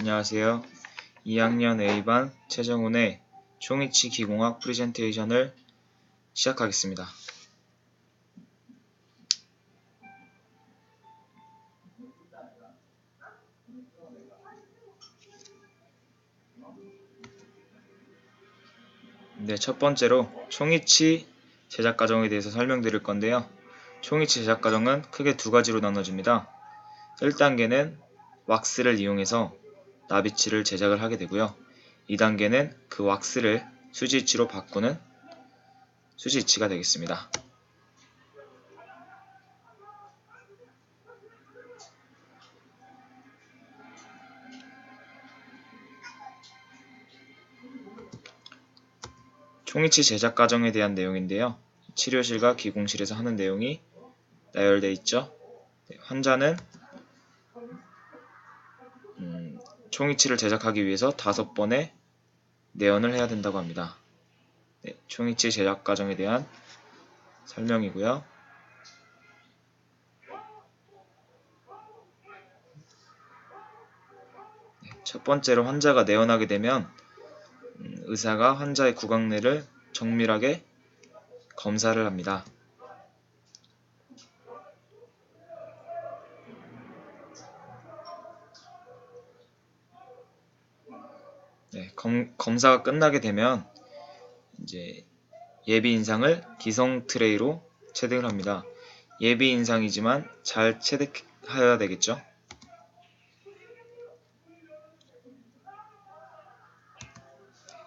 안녕하세요. 2학년 A반 최정훈의 총이치 기공학 프레젠테이션을 시작하겠습니다. 네, 첫 번째로 총이치 제작 과정에 대해서 설명드릴 건데요. 총이치 제작 과정은 크게 두 가지로 나눠집니다. 1단계는 왁스를 이용해서 나비치를 제작을 하게 되고요. 2단계는 그 왁스를 수지치로 바꾸는 수지치가 되겠습니다. 총이치 제작 과정에 대한 내용인데요. 치료실과 기공실에서 하는 내용이 나열되어 있죠. 네, 환자는 음, 총이치를 제작하기 위해서 다섯 번의 내연을 해야 된다고 합니다. 네, 총이치 제작 과정에 대한 설명이고요. 네, 첫 번째로 환자가 내원하게 되면 음, 의사가 환자의 구강내를 정밀하게 검사를 합니다. 검, 검사가 끝나게 되면 이제 예비 인상을 기성 트레이로 체득을 합니다. 예비 인상이지만 잘 체득하여야 되겠죠.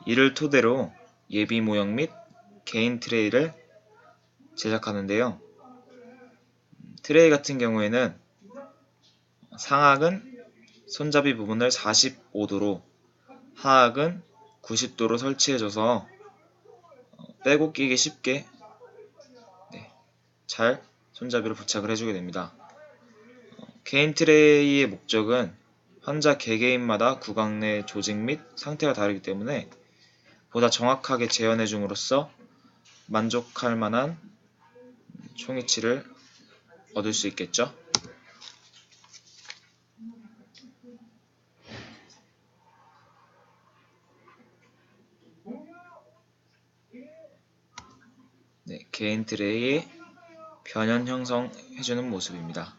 이를 토대로 예비 모형 및 개인 트레이를 제작하는데요. 트레이 같은 경우에는 상악은 손잡이 부분을 45도로 하악은 90도로 설치해줘서 빼고 끼기 쉽게 네, 잘 손잡이로 부착을 해주게 됩니다. 개인 트레이의 목적은 환자 개개인마다 구강 내 조직 및 상태가 다르기 때문에 보다 정확하게 재현해 줌으로써 만족할 만한 총이치를 얻을 수 있겠죠. 네, 개인 트레이의 변형 형성해주는 모습입니다.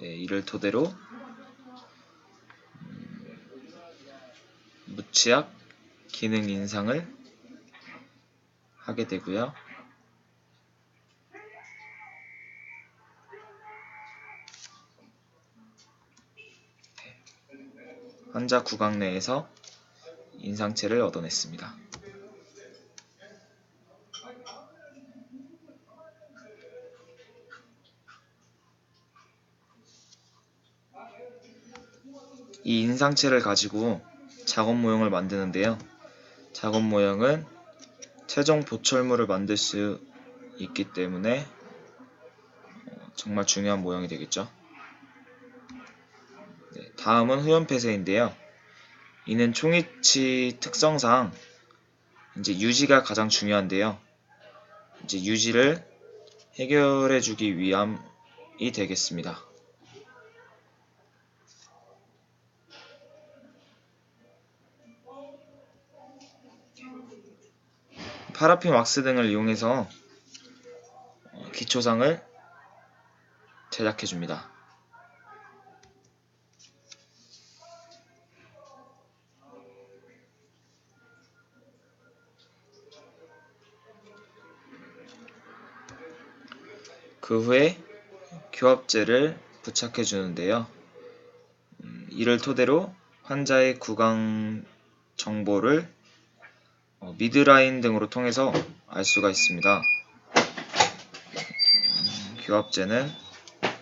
네, 이를 토대로 음, 무치약 기능 인상을 하게 되고요. 환자 구강 내에서 인상체를 얻어냈습니다. 이 인상체를 가지고 작업 모형을 만드는데요. 작업 모형은 최종 보철물을 만들 수 있기 때문에 어, 정말 중요한 모형이 되겠죠. 네, 다음은 후연폐쇄인데요. 이는 총이치 특성상 이제 유지가 가장 중요한데요. 이제 유지를 해결해 주기 위함이 되겠습니다. 파라핀 왁스 등을 이용해서 어, 기초상을 제작해 줍니다. 그 후에 교합제를 부착해 주는데요. 음, 이를 토대로 환자의 구강 정보를 어, 미드라인 등으로 통해서 알 수가 있습니다. 음, 교합제는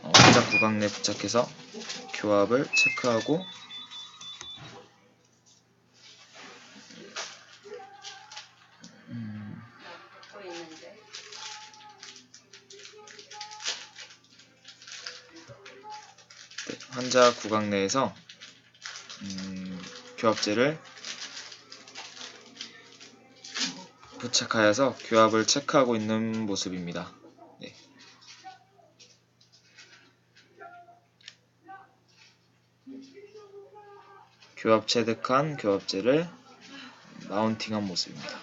어, 환자 구강 내 부착해서 교합을 체크하고 자 구강 내에서 음, 교합제를 부착하여서 교합을 체크하고 있는 모습입니다. 네. 교합 체득한 교합제를 마운팅한 모습입니다.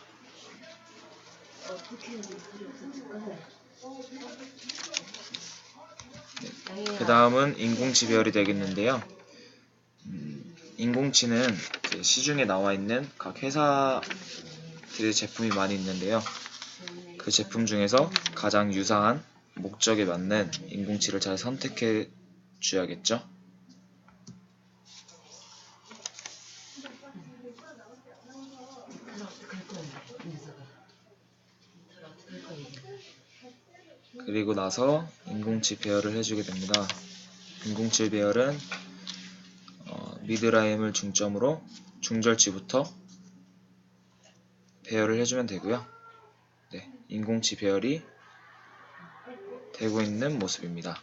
그 다음은 인공치 배열이 되겠는데요. 음, 인공치는 그 시중에 나와 있는 각 회사들의 제품이 많이 있는데요. 그 제품 중에서 가장 유사한 목적에 맞는 인공치를 잘 선택해 줘야겠죠. 그리고 나서 인공치 배열을 해주게 됩니다. 인공치 배열은 어, 미드라임을 중점으로 중절치부터 배열을 해주면 되고요. 네, 인공치 배열이 되고 있는 모습입니다.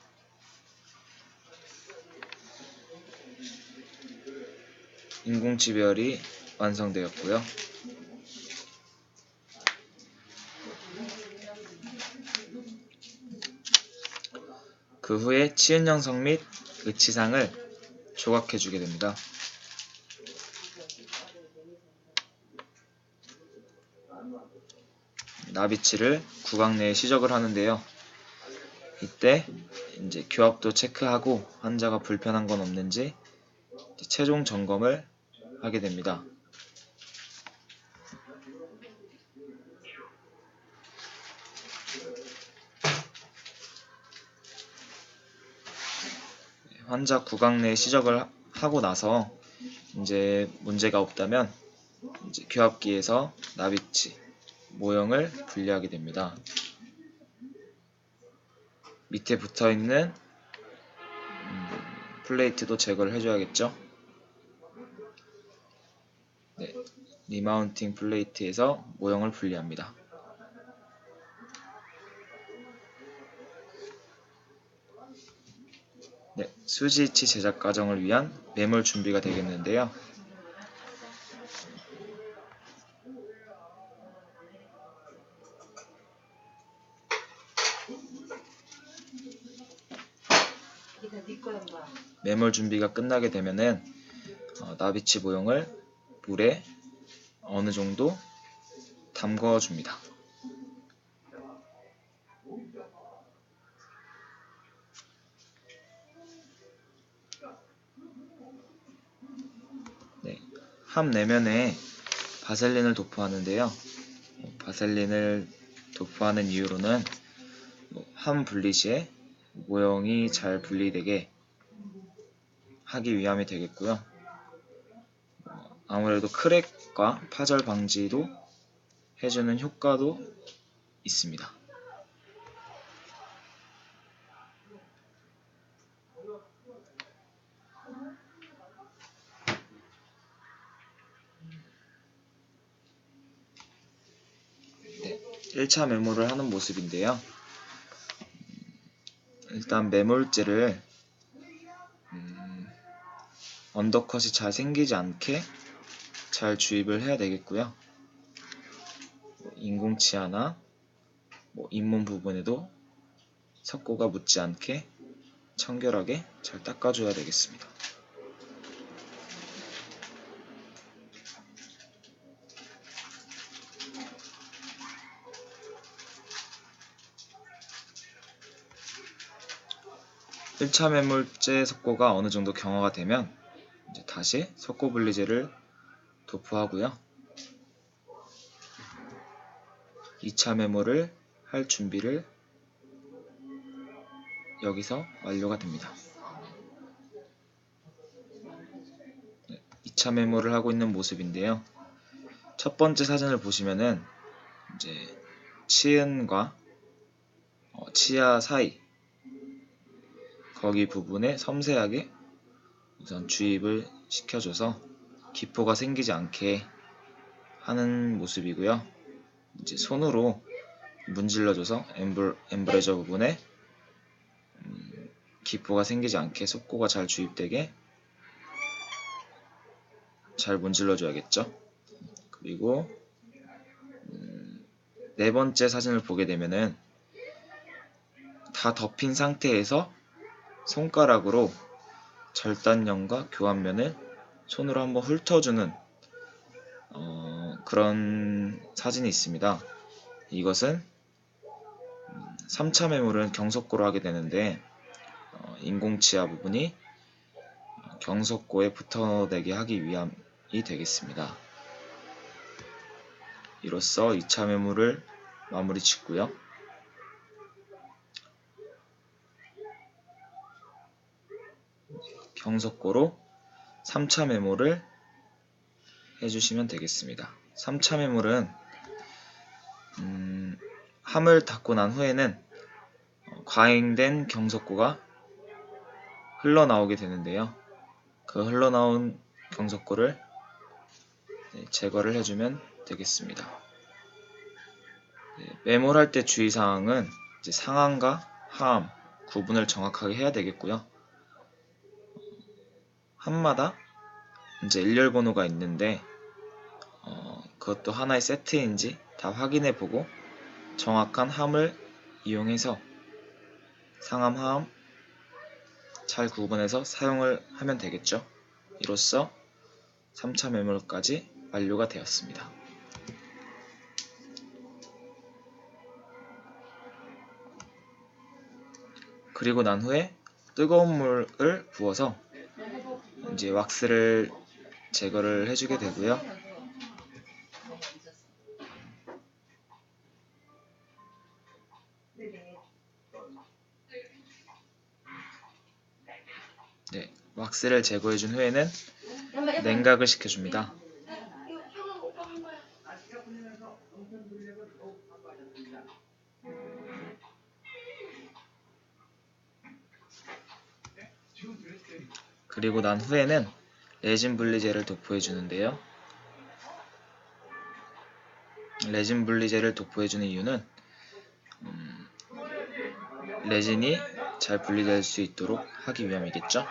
인공치 배열이 완성되었고요. 그 후에 치은 형성 및 의치상을 조각해 주게 됩니다. 나비치를 구강 내에 시적을 하는데요. 이때 이제 교합도 체크하고 환자가 불편한 건 없는지 최종 점검을 하게 됩니다. 환자 구강 내 시적을 하고 나서 이제 문제가 없다면 이제 교합기에서 나비치 모형을 분리하게 됩니다. 밑에 붙어 있는 음, 플레이트도 제거를 해줘야겠죠. 네, 리마운팅 플레이트에서 모형을 분리합니다. 수지치 제작 과정을 위한 매몰 준비가 되겠는데요. 매몰 준비가 끝나게 되면은 어, 나비치 모형을 물에 어느 정도 담궈 줍니다. 함 내면에 바셀린을 도포하는데요. 어, 바셀린을 도포하는 이유로는 뭐함 분리 시에 모형이 잘 분리되게 하기 위함이 되겠고요. 어, 아무래도 크랙과 파절 방지도 해주는 효과도 있습니다. 1차 메모를 하는 모습인데요. 일단 매몰제를 음, 언더컷이 잘 생기지 않게 잘 주입을 해야 되겠고요. 뭐 인공치아나 뭐 잇몸 부분에도 석고가 묻지 않게 청결하게 잘 닦아줘야 되겠습니다. 일차 매몰제 석고가 어느 정도 경화가 되면 이제 다시 석고 분리제를 도포하고요. 2차 메모를 할 준비를 여기서 완료가 됩니다. 2차 메모를 하고 있는 모습인데요. 첫 번째 사진을 보시면은 이제 치은과 어, 치아 사이 거기 부분에 섬세하게 우선 주입을 시켜줘서 기포가 생기지 않게 하는 모습이고요. 이제 손으로 문질러줘서 엠브레저 부분에 음, 기포가 생기지 않게 속고가 잘 주입되게 잘 문질러줘야겠죠. 그리고 음, 네 번째 사진을 보게 되면은 다 덮인 상태에서 손가락으로 절단면과 교환면을 손으로 한번 훑어주는 어, 그런 사진이 있습니다. 이것은 3차 매물은 경석고로 하게 되는데 어, 인공치아 부분이 어, 경석고에 붙어내게 하기 위함이 되겠습니다. 이로써 2차 매물을 마무리 짓고요. 경석고로 3차 메모를 해주시면 되겠습니다. 3차 메모는 음, 함을 닫고 난 후에는 어, 과잉된 경석고가 흘러나오게 되는데요. 그 흘러나온 경석고를 네, 제거를 해주면 되겠습니다. 네, 메모할 때 주의사항은 상함과 하함 구분을 정확하게 해야 되겠고요. 함마다 이제 일렬 번호가 있는데 어, 그것도 하나의 세트인지 다 확인해 보고 정확한 함을 이용해서 상함, 하함 잘 구분해서 사용을 하면 되겠죠. 이로써 3차 매몰까지 완료가 되었습니다. 그리고 난 후에 뜨거운 물을 부어서 이제 왁스를 제거를 해주게 되고요. 네, 왁스를 제거해준 후에는 냉각을 시켜줍니다. 그리고 난 후에는 레진 분리제를 도포해 주는데요. 레진 분리제를 도포해 주는 이유는 음, 레진이 잘 분리될 수 있도록 하기 위함이겠죠.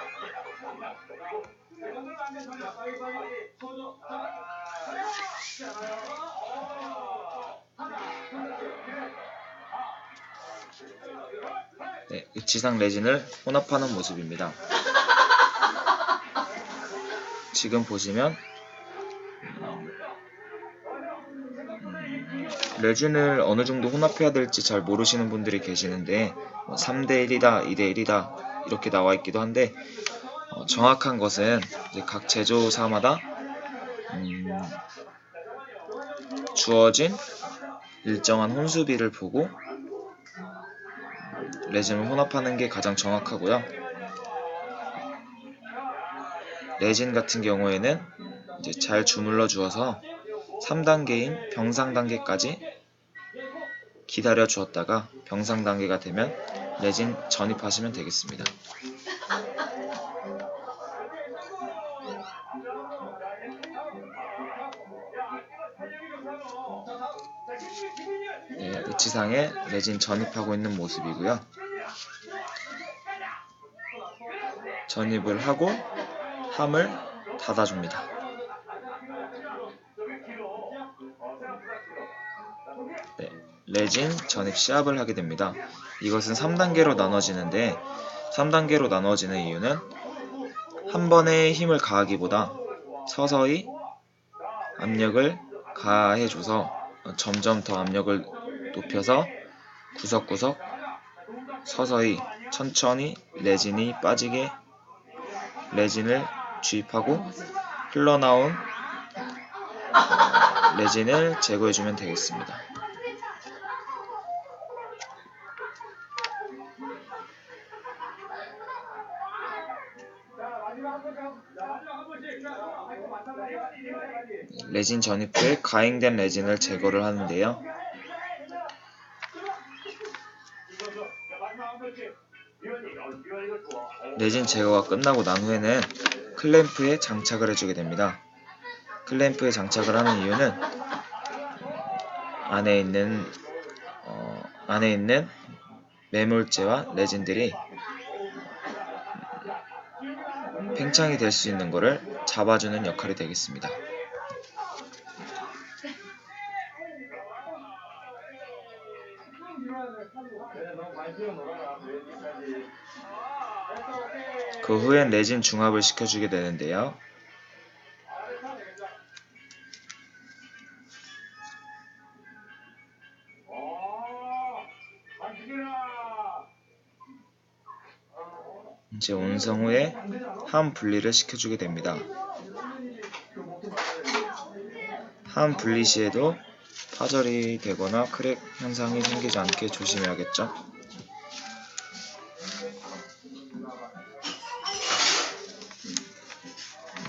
네, 지상 레진을 혼합하는 모습입니다. 지금 보시면 음, 레진을 어느 정도 혼합해야 될지 잘 모르시는 분들이 계시는데 3대 1이다, 2대 1이다 이렇게 나와 있기도 한데 어, 정확한 것은 각 제조사마다 음, 주어진 일정한 혼수비를 보고 레진을 혼합하는 게 가장 정확하고요. 레진 같은 경우에는 이제 잘 주물러 주어서 3단계인 병상 단계까지 기다려 주었다가 병상 단계가 되면 레진 전입하시면 되겠습니다. 네, 의치상에 레진 전입하고 있는 모습이고요. 전입을 하고 함을 닫아줍니다. 네, 레진 전입 시합을 하게 됩니다. 이것은 3단계로 나눠지는데 3단계로 나눠지는 이유는 한 번에 힘을 가하기보다 서서히 압력을 가해줘서 점점 더 압력을 높여서 구석구석 서서히 천천히 레진이 빠지게 레진을 주입하고 흘러나온 레진을 제거해주면 되겠습니다. 레진 전입 후에 가행된 레진을 제거를 하는데요. 레진 제거가 끝나고 난 후에는 클램프에 장착을 해주게 됩니다. 클램프에 장착을 하는 이유는 안에 있는 어, 안에 있는 매몰제와 레진들이 팽창이 될 수 있는 것을 잡아주는 역할이 되겠습니다. 그 후엔 레진 중합을 시켜주게 되는데요. 이제 온성 후에 함 분리를 시켜주게 됩니다. 함 분리 시에도 파절이 되거나 크랙 현상이 생기지 않게 조심해야겠죠.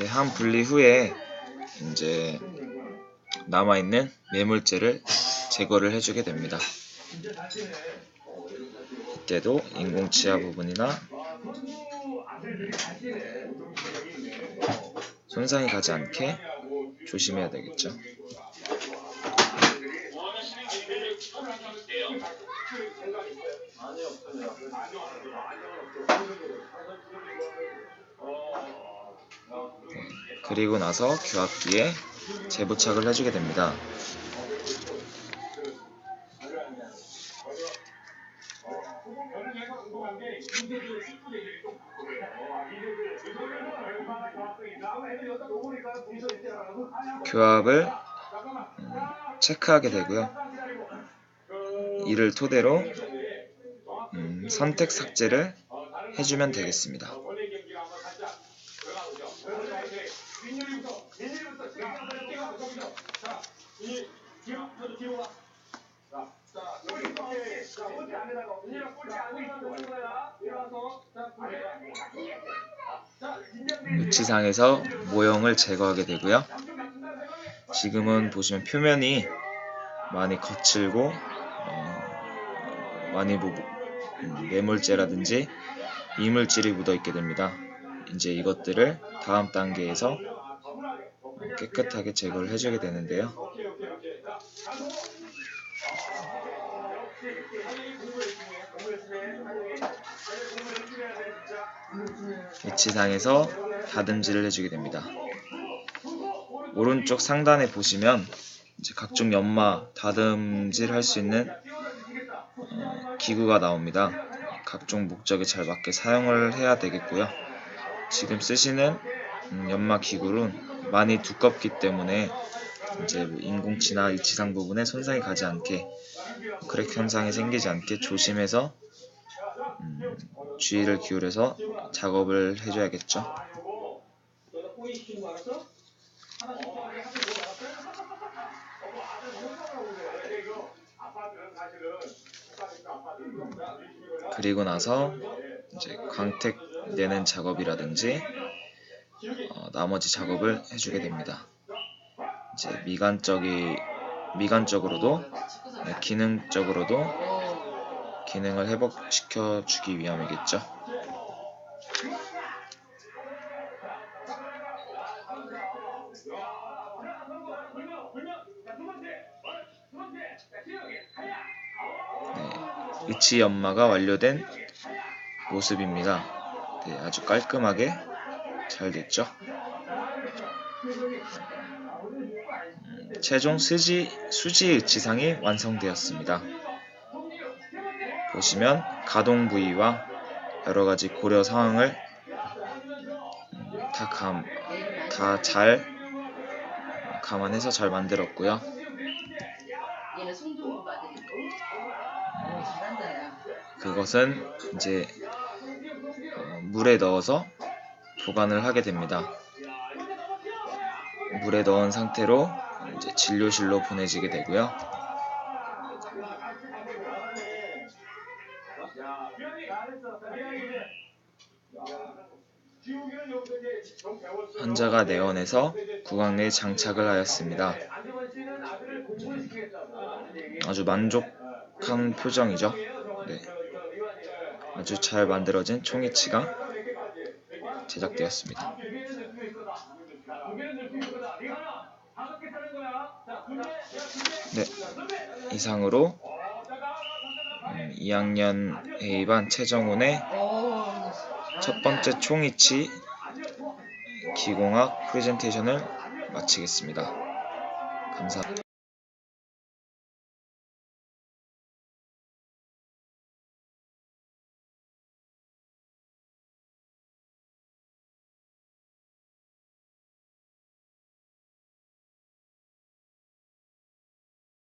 네, 함 분리 후에 이제 남아있는 매물재를 제거를 해주게 됩니다. 이때도 인공치아 부분이나 손상이 가지 않게 조심해야 되겠죠. 그리고 나서 규합기에 재부착을 해주게 됩니다. 규합을 음, 체크하게 되고요. 이를 토대로 음, 선택 삭제를 해주면 되겠습니다. 위치상에서 모형을 제거하게 되고요. 지금은 보시면 표면이 많이 거칠고 어, 많이 뭐, 음, 매물재라든지 이물질이 묻어 있게 됩니다. 이제 이것들을 다음 단계에서 깨끗하게 제거를 해주게 되는데요. 위치상에서 다듬질을 해주게 됩니다. 오른쪽 상단에 보시면 이제 각종 연마 다듬질 할 수 있는 어, 기구가 나옵니다. 각종 목적에 잘 맞게 사용을 해야 되겠고요. 지금 쓰시는 음, 연마 기구는 많이 두껍기 때문에 이제 뭐 인공치나 이치상 부분에 손상이 가지 않게 크랙 현상이 생기지 않게 조심해서 음, 주의를 기울여서 작업을 해줘야겠죠. 그리고 나서 이제 광택 내는 작업이라든지 어, 나머지 작업을 해주게 됩니다. 이제 미간적이 미간적으로도 네, 기능적으로도 기능을 회복시켜 주기 위함이겠죠. 위치 연마가 완료된 모습입니다. 네, 아주 깔끔하게 잘 됐죠. 음, 최종 수지 수지 의치상이 완성되었습니다. 보시면 가동 부위와 여러 가지 고려 사항을 음, 다감 다 잘 감안해서 잘 만들었고요. 그것은 이제 어, 물에 넣어서 보관을 하게 됩니다. 물에 넣은 상태로 이제 진료실로 보내지게 되고요. 환자가 내원해서 구강 내에 장착을 하였습니다. 아주 만족 한 표정이죠. 네. 아주 잘 만들어진 총이치가 제작되었습니다. 네, 이상으로 음, 2학년 A반 최정훈의 오, 첫 번째 총이치 기공학 프레젠테이션을 마치겠습니다. 감사합니다.